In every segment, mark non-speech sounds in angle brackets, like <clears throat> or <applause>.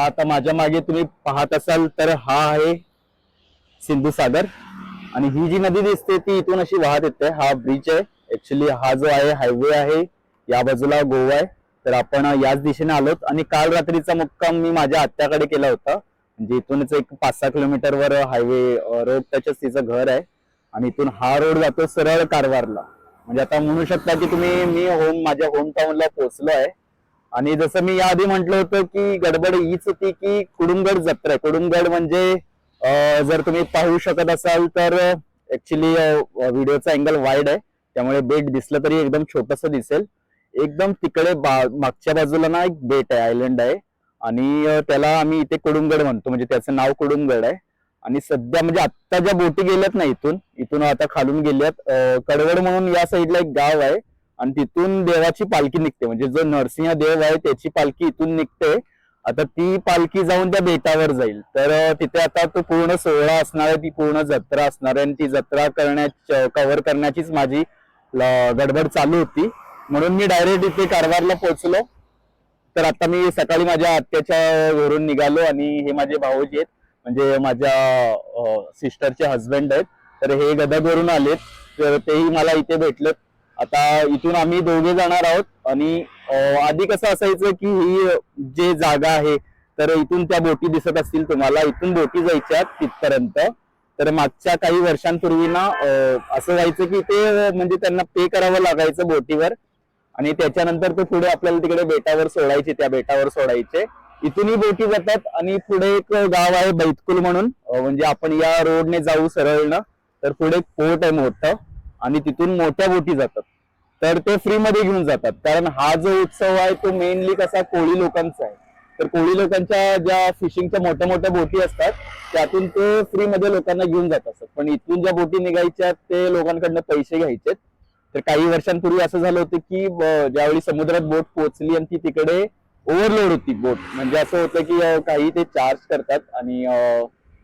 हा आता माझ्या मागे तुम्ही पाहत असाल तर हा आहे सिंधू सागर. आणि ही जी नदी दिसते ती इथून अशी वाहत येते. हा ब्रिज आहे. ऍक्च्युली हा जो आहे हायवे आहे. या बाजूला गोवा आहे. तर आपण याच दिशेने आलोत. आणि काल रात्रीचा मुक्काम मी माझ्या आत्याकडे केला होता. म्हणजे इथूनच एक पाच सहा किलोमीटरवर हायवे रोड त्याच्याच तिचं घर आहे. आणि इथून हा रोड जातो सरळ कारवारला. म्हणजे आता म्हणू शकता की तुम्ही मी होम माझ्या होम टाऊनला पोहोचलो आहे. आणि जसं मी याआधी म्हटलं होतं की गडबड हीच होती की कुडुमगड जत्रा. आहे कुडुमगड म्हणजे जर तुम्ही पाहू शकत असाल तर ऍक्च्युली व्हिडिओचा अँगल वाईड आहे. त्यामुळे बेट दिसलं तरी एकदम छोटस दिसेल. एकदम तिकडे बा- मागच्या बाजूला ना एक बेट आहे आयलंड आहे. आणि त्याला आम्ही इथे कुडुमगड म्हणतो. म्हणजे त्याचं नाव कुडुमगड आहे. आणि सध्या म्हणजे आत्ता ज्या बोटी गेल्यात ना इथून इथून आता खालून गेल्यात कडवड म्हणून या साईडला एक गाव आहे. आणि तिथून देवाची पालखी निघते. म्हणजे जो नरसिंह देव आहे त्याची पालखी इथून निघते. आता ती पालखी जाऊन त्या बेटावर जाईल. तर तिथे आता तो पूर्ण सोहळा असणार आहे ती पूर्ण जत्रा असणार आहे. आणि ती जत्रा करण्या कव्हर करण्याचीच माझी ल- गडबड चालू होती. म्हणून मी डायरेक्ट इथे कारवारला पोहोचलो. तर आता मी सकाळी माझ्या आत्याच्या घरून निघालो आणि हे माझे भाऊजी आहेत. म्हणजे माझ्या सिस्टरचे हस्बंड आहेत. तर हे गदगवरून आलेत. तर तेही मला इथे भेटलेत. आता इथून आम्ही दोघे जाणार आहोत. आणि आधी कसं असायचं की ही जे जागा आहे तर इथून त्या बोटी दिसत असतील तुम्हाला. इथून बोटी जायच्या तिथपर्यंत. तर मागच्या काही वर्षांपूर्वी ना असं व्हायचं की ते म्हणजे त्यांना पे करावं लागायचं बोटीवर. आणि त्याच्यानंतर ते पुढे आपल्याला तिकडे बेटावर सोडायचे त्या बेटावर सोडायचे. इथूनही बोटी जातात आणि पुढे एक गाव आहे बैतकुल म्हणून. म्हणजे आपण या रोडने जाऊ सरळ ना. तर पुढे एक पोर्ट आहे मोठं. आणि तिथून मोठ्या बोटी जातात. तर ते फ्री मध्ये घेऊन जातात. कारण हा जो उत्सव आहे तो मेनली कसा कोळी लोकांचा आहे. तर कोळी लोकांच्या ज्या फिशिंगच्या मोठ्या मोठ्या बोटी असतात त्यातून ते फ्री मध्ये लोकांना घेऊन जात असतात. पण इथून ज्या बोटी निघायच्या ते लोकांकडनं पैसे घ्यायचे तर काही वर्षांपूर्वी असं झालं होतं की ज्यावेळी समुद्रात बोट पोहोचली आणि ती तिकडे ओव्हरलोड होती बोट. म्हणजे असं होतं की काही ते चार्ज करतात आणि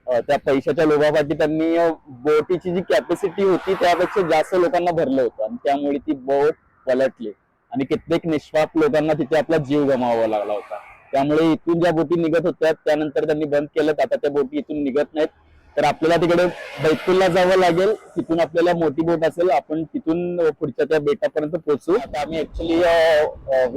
त्या पैशाच्या लोभापाठी त्यांनी बोटीची जी कॅपॅसिटी होती त्यापेक्षा जास्त लोकांना भरलं होतं. आणि त्यामुळे ती बोट पलटली. आणि कित्येक निष्पाप लोकांना तिथे आपला जीव गमावा लागला होता. त्यामुळे इथून ज्या बोटी निघत होत्या त्यानंतर त्यांनी बंद केलं आता त्या बोटी इथून निघत नाहीत. तर आपल्याला तिकडे बैतूलला जावं लागेल. तिथून आपल्याला मोठी बोट असेल. आपण तिथून पुढच्या त्या बेटापर्यंत पोहोचू. आता आम्ही ऍक्च्युली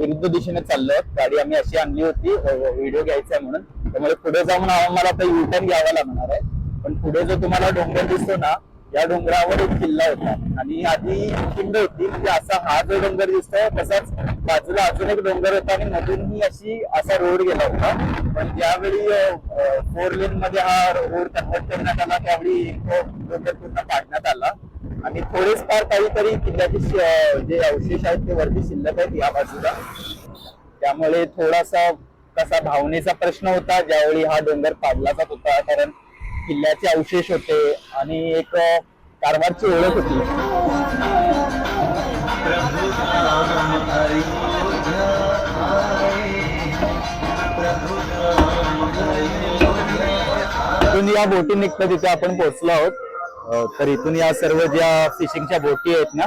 विरुद्ध दिशेने चाललो गाडी आम्ही अशी आणली होती. व्हिडिओ घ्यायचा आहे म्हणून. त्यामुळे पुढे जाऊन आम्हाला आता युटर्न घ्यावा लागणार आहे. पण पुढे जो तुम्हाला डोंगर दिसतो ना या डोंगरावर एक किल्ला होता. आणि आधी किल्ल होती म्हणजे असा हा जो डोंगर दिसतोय तसाच बाजूला अजून एक डोंगर होता आणि मधून ही अशी असा रोड गेला होता. पण ज्यावेळी फोर लेन मध्ये हा रोड कन्वर्ट करण्यात आला त्यावेळी डोंगर पूर्ण काढण्यात आला. आणि थोडेच फार काहीतरी किल्ल्याचे जे अवशेष आहेत ते वरती शिल्लक आहेत या बाजूला. त्यामुळे थोडासा कसा भावनेचा प्रश्न होता ज्यावेळी हा डोंगर पाडला जात होता कारण किल्ल्याचे अवशेष होते आणि एक कारवारची ओळख होती. इथून या बोटी निघतं तिथे आपण पोहोचलो आहोत. तर इथून या सर्व ज्या फिशिंगच्या बोटी आहेत ना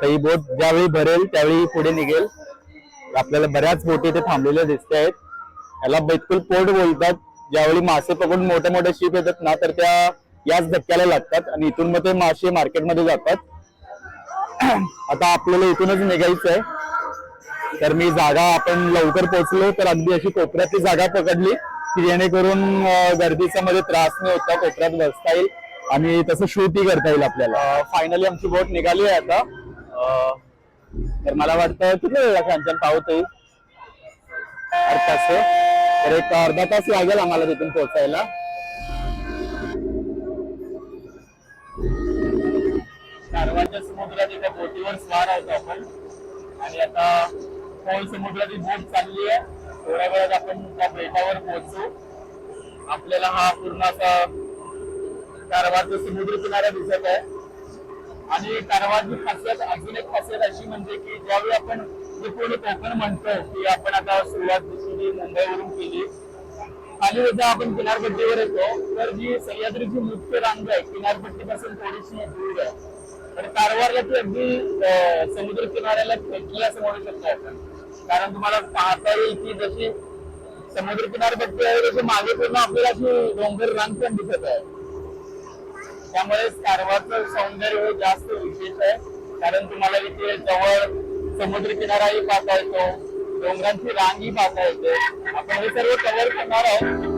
तर ही बोट ज्यावेळी भरेल त्यावेळी पुढे निघेल. आपल्याला बऱ्याच बोटी इथे थांबलेल्या दिसत आहेत. याला बैतकुल पोर्ट बोलतात. ज्यावेळी मासे पकडून मोठ्या मोठ्या शिप येतात ना तर त्या याच धक्क्याला लागतात. आणि इथून मग ते मासे मार्केटमध्ये जातात. <clears throat> आता आपल्याला इथूनच निघायचं आहे. तर मी जागा आपण लवकर पोहोचलो तर अगदी अशी कोपऱ्यातली जागा पकडली की जेणेकरून गर्दीचा मध्ये त्रास नाही होता कोपऱ्यात बसता येईल. आणि तसं शूटही करता येईल आपल्याला. फायनली आमची बोट निघाली आहे आता. तर मला वाटतं किती वेळ कांचन पावत येईल अर्धा तास तर एक अर्धा तास लागेल आम्हाला तिथून पोहोचायला. कारवारच्या समुद्रात एका बोटीवर स्वार आहोत आपण. आणि आता खोल समुद्राची बोट चालली आहे. थोड्या वेळात आपण त्या बेटावर पोहोचू. आपल्याला हा पूर्ण असा कारवारचा समुद्र किनारा दिसत आहे. आणि कारवाची खासियत अजून एक खासियत अशी म्हणजे की ज्यावेळी आपण जे पूर्ण कोकण म्हणतो की आपण आता सुरुवात केली मुंबईवरून केली खाली जेव्हा आपण किनारपट्टीवर येतो तर जी सह्याद्रीची मुख्य रांग आहे किनारपट्टीपासून थोडीशी दूर आहे. आणि कारवारला ती अगदी समुद्र किनाऱ्याला खेटली असं म्हणू शकतो आपण. कारण तुम्हाला पाहता येईल की जशी समुद्र किनारपट्टी आहे त्याच्यामागे पूर्ण आपल्याला अशी डोंगर रांग पण दिसत आहे. त्यामुळे कारवारचं सौंदर्य हे जास्त विशेष आहे. कारण तुम्हाला इथे जवळ समुद्र किनाराही पाहता येतो. डोंगरांची रांगही पाहता येते. आपण हे सर्व कव्हर करणार आहोत.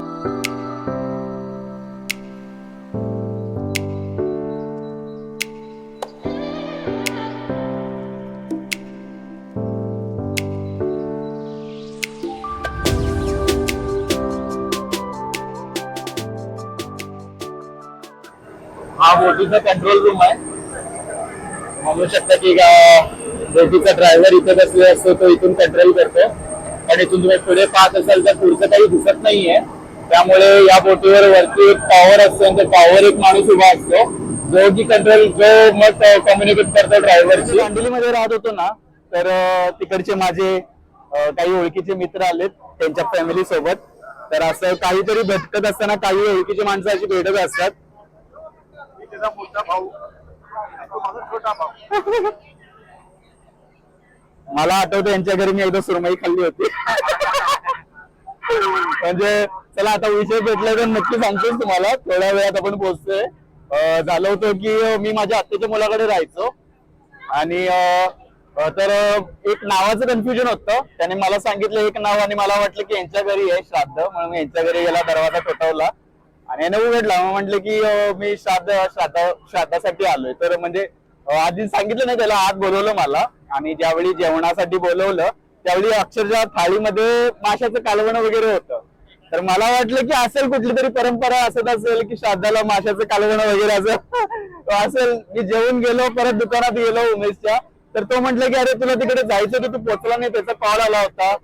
हा बोटीचा कंट्रोल रूम आहे. म्हणू शकता की बोटीचा ड्रायव्हर इथे बसले असतो तो इथून कंट्रोल करतो. पण इथून तुम्ही पुढे पाहत असाल तर पुढचं काही दिसत नाहीये. त्यामुळे या बोटीवर वरती एक पॉवर असतो आणि पॉवर एक माणूस उभा असतो. जो की कंट्रोल जो मग कम्युनिकेट करतो ड्रायव्हरची दांडेलीमध्ये राहत होतो ना तर तिकडचे माझे काही ओळखीचे मित्र आलेत त्यांच्या फॅमिली सोबत. तर असं काहीतरी भटकत असताना काही ओळखीची माणसं अशी भेटत असतात. मी त्याचा मोठा भाऊ. तो छोटा भाऊ. <laughs> मला आठवतं यांच्या घरी मी एकदा सुरमई खाल्ली होती. <laughs> म्हणजे चला आता विषय भेटला तर नक्की सांगतोच तुम्हाला. थोड्या वेळात आपण पोहोचतोय. झालं होतं की मी माझ्या आत्याच्या मुलाकडे राहायचो. आणि तर एक नावाचं कन्फ्युजन होतं. त्याने मला सांगितलं एक नाव आणि मला वाटलं की यांच्या घरी आहे श्राद्ध. म्हणून मी यांच्या घरी गेला दरवाजा ठोठावला. आणि याने उघडला. मग म्हटलं की मी श्राद्ध श्राद्ध श्राद्धासाठी आलोय. तर म्हणजे आधी सांगितलं नाही त्याला आत बोलवलं मला. आणि ज्यावेळी जेवणासाठी बोलवलं त्यावेळी अक्षरशः थाळीमध्ये माशाचं कालवण वगैरे होतं. तर मला वाटलं की असेल कुठली तरी परंपरा असत असेल की श्राद्धाला माशाचं कालवण वगैरे असं <laughs> असेल. मी जेवून गेलो परत दुकानात गेलो उमेशच्या. तर तो म्हटलं की अरे तुला तिकडे जायचं होतं तू पोचला नाही त्याचा कॉल आला होता.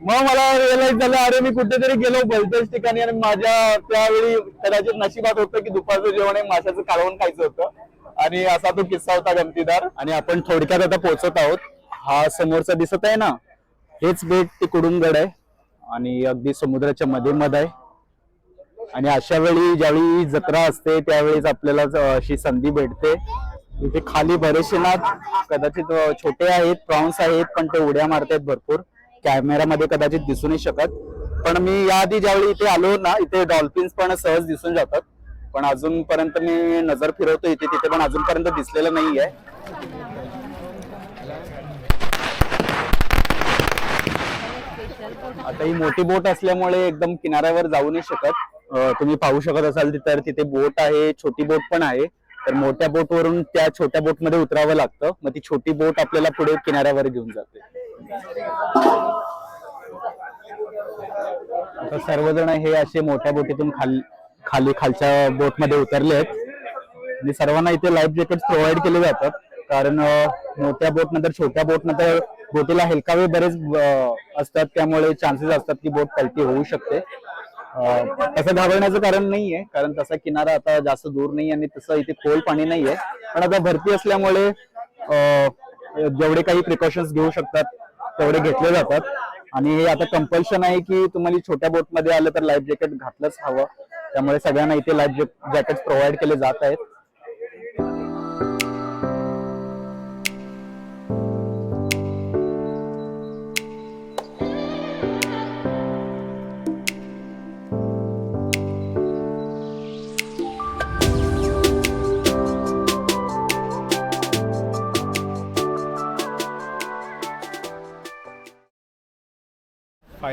मग मला रिअलाइज झालं अरे मी कुठेतरी गेलो भलत्याच ठिकाणी आणि माझ्या त्यावेळी कदाचित नशिबात होतं की दुपारचं जेवण हे माशाचं कालवण खायचं होतं. आणि असा तो किस्सा होता गमतीदार. आणि आपण थोडक्यात आता पोहोचत आहोत. हा समोरचा दिसत आहे ना? हेच बेट ते कुडुंगड आहे आणि अगदी समुद्राच्या मध्ये मध्ये आहे. आणि अशा वेळी ज्यावेळी जत्रा असते त्यावेळेस आपल्याला अशी संधी भेटते. इथे खाली बरेचसे ना कदाचित छोटे आहेत प्रॉन्स आहेत पण ते उड्या मारतायत भरपूर. कॅमेरामध्ये कदाचित दिसू नाही शकत. पण मी याआधी ज्यावेळी इथे आलो ना इथे डॉल्फिन्स पण सहज दिसून जातात. पण अजूनपर्यंत मी नजर फिरवतो इथे तिथे पण अजूनपर्यंत दिसलेलं नाहीये. आता ही मोठी बोट असल्यामुळे एकदम किनाऱ्यावर जाऊ नाही शकत. तुम्ही पाहू शकत असाल तर तिथे बोट आहे छोटी बोट पण आहे. तर मोठ्या बोट वरून त्या छोट्या बोटमध्ये उतरावं लागतं. मग ती छोटी बोट आपल्याला पुढे किनाऱ्यावर घेऊन जाते. आता सर्वजण हे असे मोठ्या बोटीतून खाली खाली खालच्या बोटमध्ये उतरले आहेत. आणि सर्वांना इथे लाईफ जॅकेट प्रोव्हाइड केले जातात. कारण मोठ्या बोट नंतर छोट्या बोट नंतर बोटीला हेलकावे बरेच असतात. त्यामुळे चान्सेस असतात की बोट पलटी होऊ शकते. तसं घाबरण्याचं कारण नाहीये. कारण तसा किनारा आता जास्त दूर नाही आणि तसं इथे खोल पाणी नाहीये. पण आता भरती असल्यामुळे जेवढे काही प्रिकॉशन्स घेऊ शकतात तेवढे घेतले जातात. आणि हे आता कंपल्शन आहे की तुम्हाला छोट्या बोटमध्ये आलं तर लाईफ जॅकेट घातलंच हवं. त्यामुळे सगळ्यांना इथे लाईफ जॅकेट प्रोव्हाइड केले जात आहेत.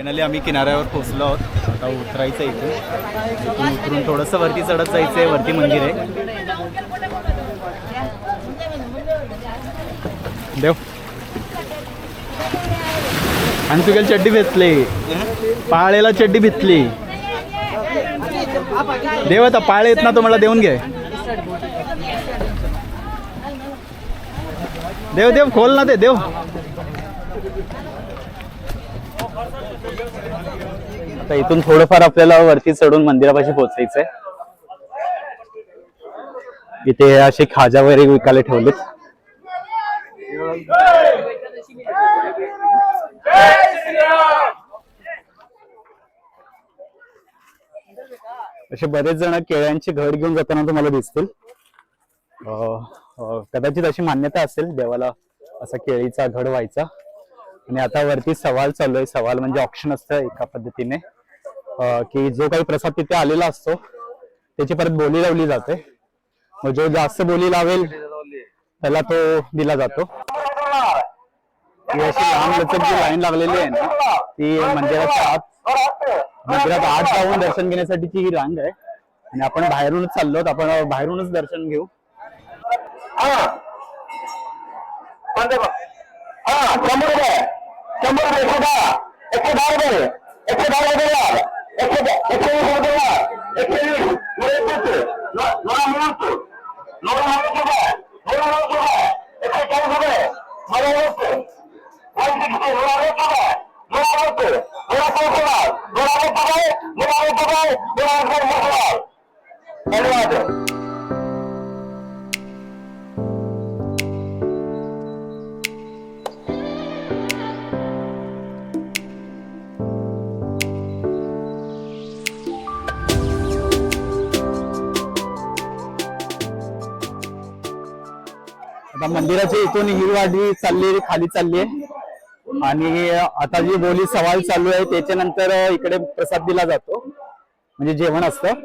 फायनली आम्ही किनाऱ्यावर पोहोचलो आहोत. आता उतरायचं इथे इथून. उतरून थोडंसं वरती चढत जायचं आहे. वरती मंदिर आहे. देव. आणि तुझ्या चड्डी भेटली पाळेला चड्डी भेटली देव आता पाळे येत ना तो मला देऊन घे. देव देव खोल ना ते देव. आता इथून थोडंफार आपल्याला वरती चढून मंदिरापाशी पोहोचायचंय. इथे असे खाजा वगैरे विकायला ठेवलेत. असे बरेच जण केळ्यांचे घड घेऊन जाताना तुम्हाला दिसतील. कदाचित अशी मान्यता असेल देवाला असा केळीचा घड व्हायचा. आणि आता वरती सवाल चालू आहे. सवाल म्हणजे ऑप्शन असतं एका पद्धतीने. की जो काही प्रसाद तिथे आलेला असतो त्याची परत बोली लावली जाते. मग जो जास्त बोली लावेल त्याला तो दिला जातो. ही अशी लांब लचक जी लाईन लागलेली आहे ना ती म्हणजे मंदिराच्या आत मंदिरात आत जाऊन दर्शन घेण्यासाठीची ही रांग आहे. आणि आपण बाहेरूनच चाललो आपण बाहेरूनच दर्शन घेऊ. ಹಾ ಚಂಬರಿದೆ ಚಂಬರಿದೆ ಎಕ್ಕದ ಎಕ್ಕದ ಆಗಿದೆ ಎಕ್ಕದ ಆಗಿದೆ ಎಕ್ಕದ ಎಕ್ಕದ ಹೋಗಲ್ಲ ಎಕ್ಕದ ನೂರ ಇಪ್ಪತ್ತು ನೂರ ಮೂವತ್ತು ನೂರ आता इथून ही वाडी चालली खाली चालली आहे. आणि आता जी बोली सवाल चालू आहे त्याच्यानंतर इकडे प्रसाद दिला जातो. म्हणजे जेवण असतं.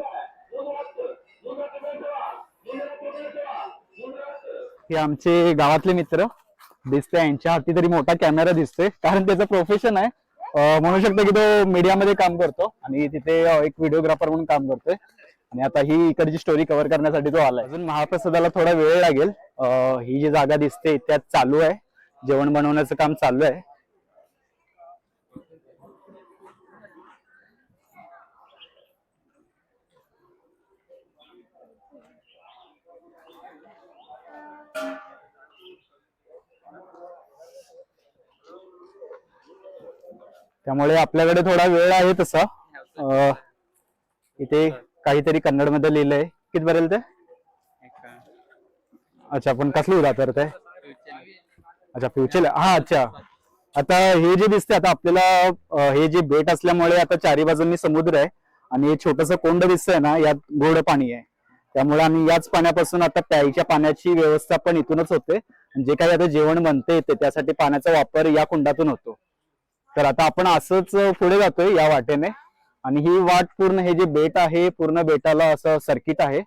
हे आमचे गावातले मित्र. दिसते यांच्या हाती तरी मोठा कॅमेरा दिसतोय. कारण त्याचं प्रोफेशन आहे. म्हणू शकतो की तो मीडियामध्ये काम करतो. आणि तिथे एक व्हिडिओग्राफर म्हणून काम करतोय. आणि आता ही इकडची स्टोरी कव्हर करण्यासाठी तो आलाय. अजून महाप्रसादाला थोडा वेळ लागेल. ही जी जागा दिसते त्यात चालू आहे. जेवण बनवण्याचं काम चालू आहे. त्यामुळे आपल्याकडे थोडा वेळ आहे तसा. इथे काहीतरी कन्नडमध्ये लिहिलंय. किती बरेल ते अच्छा पण कसली उदाहरण तर ते अच्छा फ्युचर हा अच्छा. आता हे जे दिसते आता आपल्याला हे जे बेट असल्यामुळे आता चारी बाजूंनी समुद्र आहे आणि हे छोटस कोंड दिसतंय ना यात गोड पाणी आहे. त्यामुळे आम्ही याच पाण्यापासून आता प्यायच्या पाण्याची व्यवस्था पण इथूनच होते. जे काही आता जेवण बनते येते त्यासाठी पाण्याचा वापर या कुंडातून होतो. तर आता आपण असंच पुढे जातोय या वाटेने. आणि ही वाट पूर्ण हे जे बेट आहे पूर्ण बेटाला असं सर्किट आहे.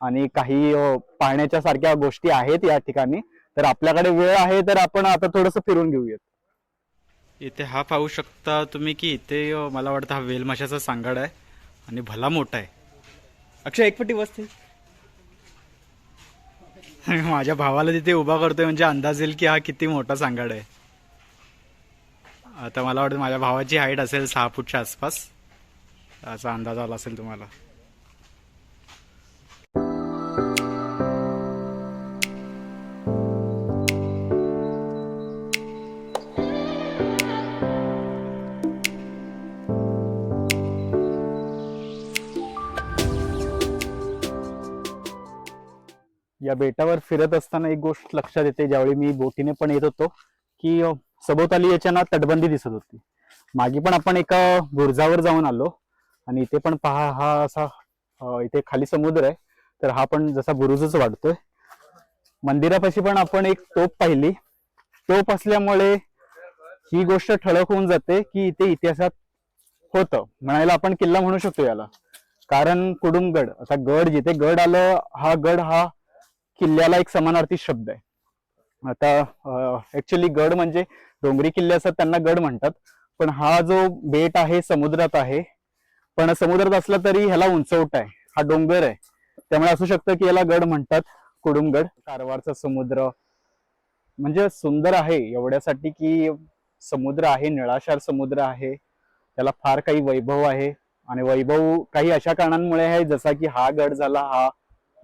आणि काही हो, पाहण्याच्या सारख्या गोष्टी आहेत या ठिकाणी. तर आपल्याकडे वेळ आहे तर आपण आता थोडस फिरून घेऊयात. इथे हा पाहू शकता तुम्ही की इथे मला वाटतं हा वेलमाशाचा सांगाड आहे आणि भला मोठा आहे. अक्षय एकपटी बसते <laughs> माझ्या भावाला तिथे उभा करतोय म्हणजे अंदाज येईल की हा किती मोठा सांगाड आहे. आता मला वाटतं माझ्या भावाची हाईट असेल सहा फूटच्या आसपास. असा अंदाज आला असेल तुम्हाला. या बेटावर फिरत असताना एक गोष्ट लक्षात येते ज्यावेळी मी बोटीने पण येत होतो की सभोवताली याच्या ना तटबंदी दिसत होती. मागे पण आपण एका बुर्जावर जाऊन आलो. आणि इथे पण पहा हा असा इथे खाली समुद्र आहे. तर हा पण जसा बुरुजच वाढतोय. मंदिरापाशी पण आपण एक तोप पाहिली. तोप असल्यामुळे ही गोष्ट ठळक होऊन जाते की इथे इतिहासात होतं. म्हणायला आपण किल्ला म्हणू शकतो याला. कारण कुडुमगड आता गड जिथे गड आलं हा गड हा किल्ल्याला एक समानार्थी शब्द आहे. आता ऍक्च्युली गड म्हणजे डोंगरी किल्ले असतात त्यांना गड म्हणतात. पण हा जो बेट आहे समुद्रात आहे पण समुद्रात असला तरी ह्याला उंचवट आहे. हा डोंगर आहे. त्यामुळे असू शकतं की याला गड म्हणतात. कुडुमगड. कारवारचा समुद्र. म्हणजे सुंदर आहे एवढ्यासाठी की समुद्र आहे निळाशार समुद्र आहे. त्याला फार काही वैभव आहे. आणि वैभव काही अशा कारणांमुळे आहे जसा की हा गड झाला हा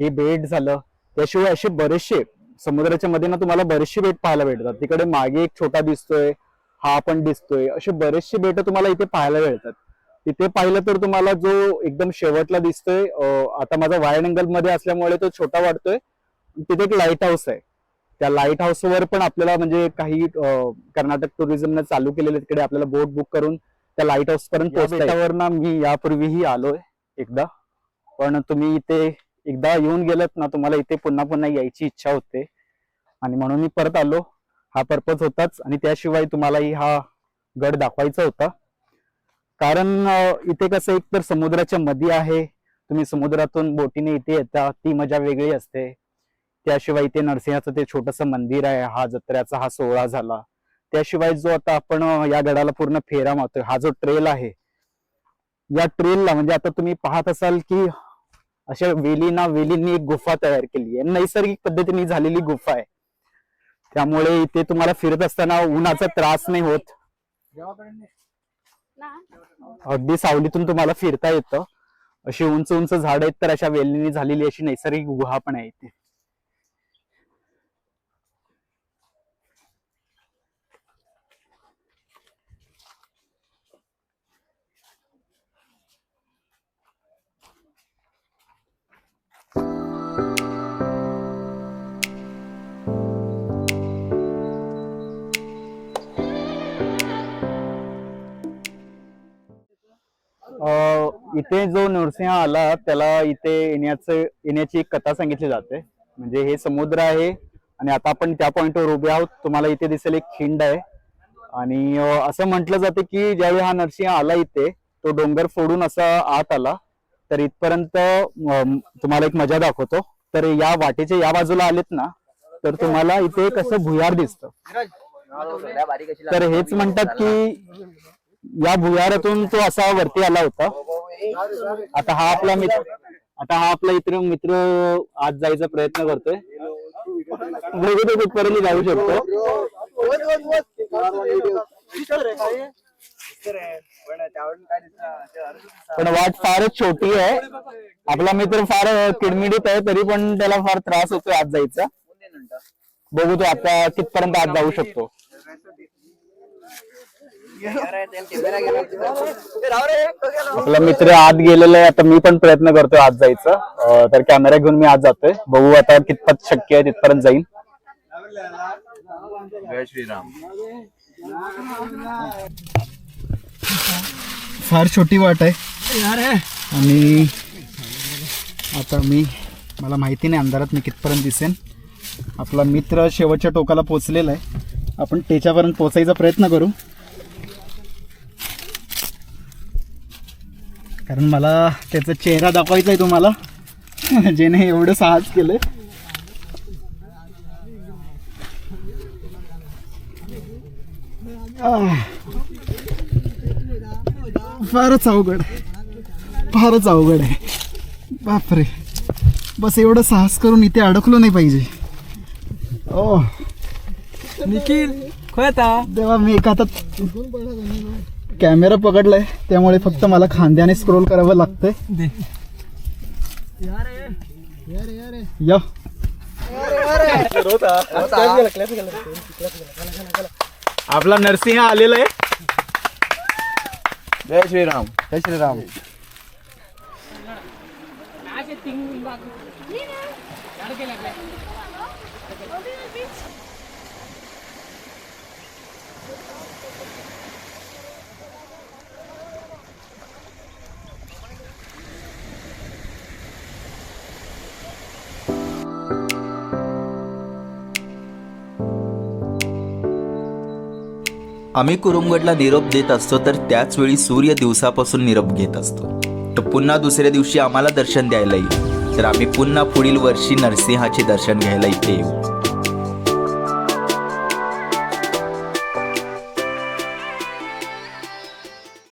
हे बेट झालं. त्याशिवाय असे बरेचसे समुद्राच्या मध्ये ना तुम्हाला बरेचसे बेट पाहायला भेटतात. तिकडे मागे एक छोटा दिसतोय हा पण दिसतोय. असे बरेचसे बेट तुम्हाला इथे पाहायला मिळतात. तिथे पाहिलं तर तुम्हाला जो एकदम शेवटला दिसतोय आता माझा वायड अँगलमध्ये असल्यामुळे तो छोटा वाटतोय. तिथे एक लाइट हाऊस आहे. त्या लाइट हाऊसवर पण आपल्याला म्हणजे काही कर्नाटक टुरिझमने चालू केलेले तिकडे आपल्याला बोट बुक करून त्या लाइट हाऊस पर्यंत पोहोचल्यावर ना मी यापूर्वीही आलोय एकदा. पण तुम्ही इथे एकदा येऊन गेलात ना तुम्हाला इथे पुन्हा पुन्हा यायची इच्छा होते. आणि म्हणून मी परत आलो. हा पर्पज होताच आणि त्याशिवाय तुम्हालाही हा गड दाखवायचा होता. कारण इथे कसं एक तर समुद्राच्या मध्ये आहे. तुम्ही समुद्रातून बोटीने इथे येता ती मजा वेगळी असते. त्याशिवाय इथे नरसिंहाचं ते छोटस मंदिर आहे हा जत्र्याचा हा सोहळा झाला. त्याशिवाय जो आता आपण या गडाला पूर्ण फेरा मारतोय हा जो ट्रेल आहे या ट्रेलला म्हणजे आता तुम्ही पाहत असाल की अशा वेलीना वेलींनी एक गुफा तयार केली आहे. नैसर्गिक पद्धतीने झालेली गुफा आहे. त्यामुळे इथे तुम्हाला फिरत असताना उन्हाचा त्रास नाही होत. अगदी सावलीतून तुम्हाला फिरता येतं. अशी उंच उंच झाड आहेत तर अशा वेलीने झालेली अशी नैसर्गिक गुहा पण आहे इथे. इथे जो नरसिंह आला त्याला इथे येण्याचं येण्याची एक कथा सांगितली जाते. म्हणजे हे समुद्र आहे आणि आता आपण त्या पॉइंटवर उभे आहोत. तुम्हाला इथे दिसेल एक खिंड आहे. आणि असं म्हटलं जातं की ज्यावेळी हा नरसिंह आला इथे तो डोंगर फोडून असा आत आला. तर इथपर्यंत तुम्हाला एक मजा दाखवतो. तर या वाटेच्या या बाजूला आलेत ना तर तुम्हाला इथे कसं भुयार दिसतं. तर हेच म्हणतात की या भुयारातून तो असा वरती आला होता. आता हा आपला मित्र आता हा आपला इतर मित्र आज जायचा प्रयत्न करतोय. बघू तो कुठपर्यंत जाऊ शकतो. पण वाट फारच छोटी आहे. आपला मित्र फार किडमिडीत आहे तरी पण त्याला फार त्रास होतोय आज जायचा. बघू तो आता कितपर्यंत आज जाऊ शकतो. आपला मित्र आत गेलेला आहे. आता मी पण प्रयत्न करतोय आत जायचा. तर कॅमेरा घेऊन मी आत जातोय. बघू आता कितपत शक्य आहे तिथपर्यंत जाईन. जय श्रीराम. फार छोटी वाट आहे. आणि आता मी मला माहिती नाही अंधारात मी कितपर्यंत दिसेन. आपला मित्र शेवटच्या टोकाला पोचलेला आहे. आपण त्याच्यापर्यंत पोचायचा प्रयत्न करू. कारण मला त्याचा चेहरा दाखवायचा आहे तुम्हाला. <laughs> जेणे एवढं साहस केलंय. आह. फारच अवघड. फारच अवघड आहे. बापरे. बस एवढं साहस करून इथे अडकलो नाही पाहिजे. ओ. निखिल तेव्हा मी एका हातात कॅमेरा पकडलाय त्यामुळे फक्त मला खांद्याने स्क्रोल करावं लागतंय. या. आपला नरसिंह आलेला आहे जय श्रीराम. जय श्रीराम. आम्ही कुरुमगडला निरोप देत असतो तर त्याच वेळी सूर्य दिवसापासून निरोप घेत असतो. तर पुन्हा दुसऱ्या दिवशी आम्हाला दर्शन द्यायला येईल. तर आम्ही पुन्हा पुढील वर्षी नरसिंहाचे दर्शन घ्यायला इथे येऊ.